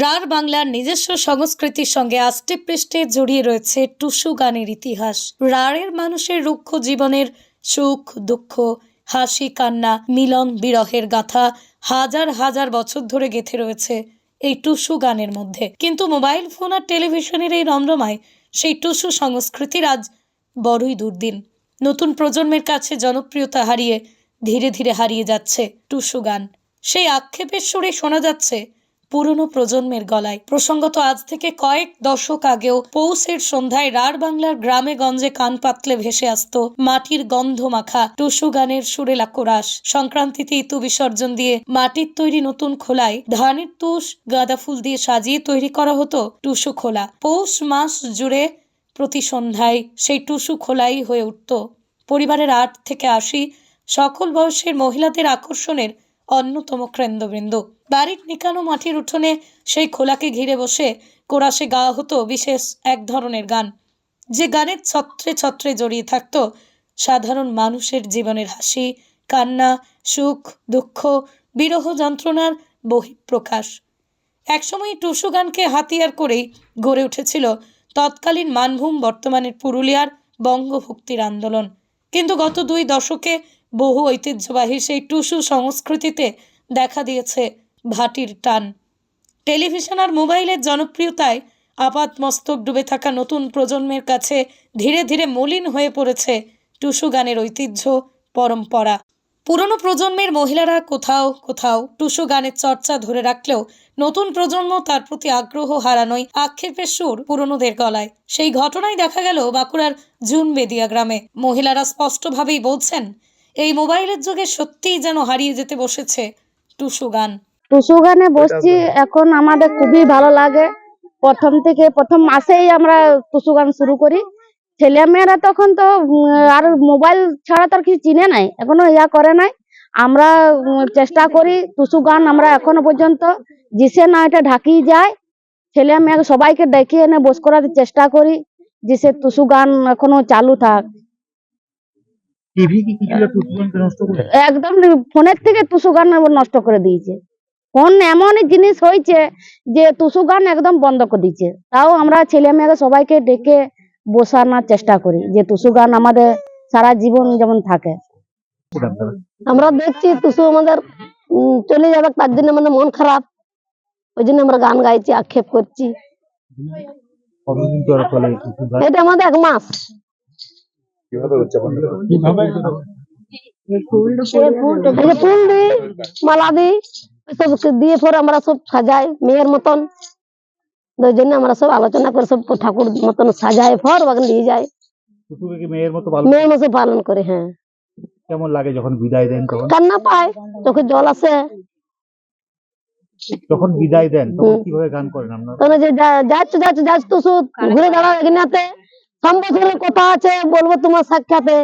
রার বাংলার নিজস্ব সংস্কৃতির সঙ্গে আষ্টে পৃষ্ঠে জড়িয়ে রয়েছে টুসু গানের ইতিহাস। রাড়ের মানুষের রুক্ষ জীবনের সুখ, দুঃখ, হাসি, কান্না, মিলন, বিরহের গাথা হাজার হাজার বছর ধরে গেঁথে রয়েছে এই টুসু গানের মধ্যে। কিন্তু মোবাইল ফোন আর টেলিভিশনের এই রমরমায় সেই টুসু সংস্কৃতির আজ বড়ই দুর্দিন। নতুন প্রজন্মের কাছে জনপ্রিয়তা হারিয়ে ধীরে ধীরে হারিয়ে যাচ্ছে টুসু গান। সেই আক্ষেপের সুরে শোনা যাচ্ছে পুরনো প্রজন্মের গলায়। প্রসঙ্গত আজ থেকে কয়েক দশক আগেও পৌষের সন্ধ্যায় রার বাংলার গ্রামে গঞ্জে কান পাতলে ভেসে আসতো মাটির গন্ধ মাখা টুসু গানের সুরেলা কোরাস। সংক্রান্তিতে ইতু বিসর্জন দিয়ে মাটির তৈরি নতুন খোলায় ধানের তুষ, গাঁদা ফুল দিয়ে সাজিয়ে তৈরি করা হতো টুসু খোলা। পৌষ মাস জুড়ে প্রতি সন্ধ্যায় সেই টুসু খোলাই হয়ে উঠত। পরিবারের আট থেকে আশি, সকল বয়সের মহিলাদের আকর্ষণের অন্যতম কেন্দ্রবৃন্দ। বাড়ির নিকানো মাটির উঠোনে সেই খোলাকে ঘিরে বসে কোরাসে গাওয়া হতো বিশেষ এক ধরনের গান। যে গানের ছত্রে ছত্রে জড়িয়ে থাকত সাধারণ মানুষের জীবনের হাসি, কান্না, সুখ, দুঃখ, বিরহ যন্ত্রণার বহিঃপ্রকাশ। একসময় টুসু গানকে হাতিয়ার করেই গড়ে উঠেছিল তৎকালীন মানভূম বর্তমানের পুরুলিয়ার বঙ্গভক্তির আন্দোলন। কিন্তু গত দুই দশকে বহু ঐতিহ্যবাহী সেই টুসু সংস্কৃতিতে দেখা দিয়েছে ভাটির টান। টেলিভিশন আর মোবাইলের জনপ্রিয়তায় আপাত মস্তক ডুবে থাকা নতুন প্রজন্মের কাছে ধীরে ধীরে মলিন হয়ে পড়েছে টুসু গানের ঐতিহ্য, পরম্পরা। পুরনো প্রজন্মের মহিলারা কোথাও কোথাও টুসু গানের চর্চা ধরে রাখলেও নতুন প্রজন্ম তার প্রতি আগ্রহ হারানোয় আক্ষেপের সুর পুরনোদের গলায়। সেই ঘটনাই দেখা গেল বাঁকুড়ার জুনবেদিয়া গ্রামে। মহিলারা স্পষ্টভাবেই বলছেন এই মোবাইলের যুগে সত্যিই যেন হারিয়ে যেতে বসেছে টুসু গান। টুসু গানে বসছি এখন আমাদের খুবই ভালো লাগে। প্রথম থেকে প্রথম মাসেই আমরা টুসু গান শুরু করি। ছেলে মেয়েরা তখন তো আর মোবাইল ছাড়া তো আর কিছু চিনে নাই এখনও ইয়া করে নাই। আমরা চেষ্টা করি টুসু গান আমরা এখনও পর্যন্ত জিসে না এটা ঢাকি যায়। ছেলে মেয়ে সবাইকে ডেকে এনে বস করার চেষ্টা করি জিসে টুসু গান এখনও চালু থাক। টিভি কি নষ্ট করে একদম ফোনের থেকে টুসু গান নষ্ট করে দিয়েছে। ফোন এমন জিনিস হয়েছে যে টুসু গান একদম বন্ধ করে দিয়েছে। তাও আমরা ছেলে মেয়েকে সবাইকে ডেকে বসানোর চেষ্টা করি যে টুসু গান আমাদের সারা জীবন যেমন থাকে। আমরা দেখছি টুসু আমাদের চলে যাবে তার জন্য আমাদের মন খারাপ। ওই জন্য আমরা গান গাইছি আক্ষেপ করছি। এটা আমাদের এক মাস। কীভাবে উদযাপন কীভাবে? ফুল দিই মালা দিই সব দিয়ে পরে আমরা সব সাজাই মেয়ের মতন। ওই জন্য আমরা সব আলোচনা করে সব ঠাকুর মতন সাজাই ফর বাগান নিয়ে কি মেয়ের মতো মেয়ের মতো পালন করে হ্যাঁ। কেমন লাগে যখন বিদায় দেন তখন? কান্না পায় চোখে জল আসে। যখন বিদায় দেন তখন কীভাবে গান করেন আপনারা? তখন যে যাচ্ছ যাচ্ছ যাচ্ছ তো ঘুরে দাঁড়াও এখানে সম্বোধনের কথা আছে বলব তোমার সাক্ষাতে।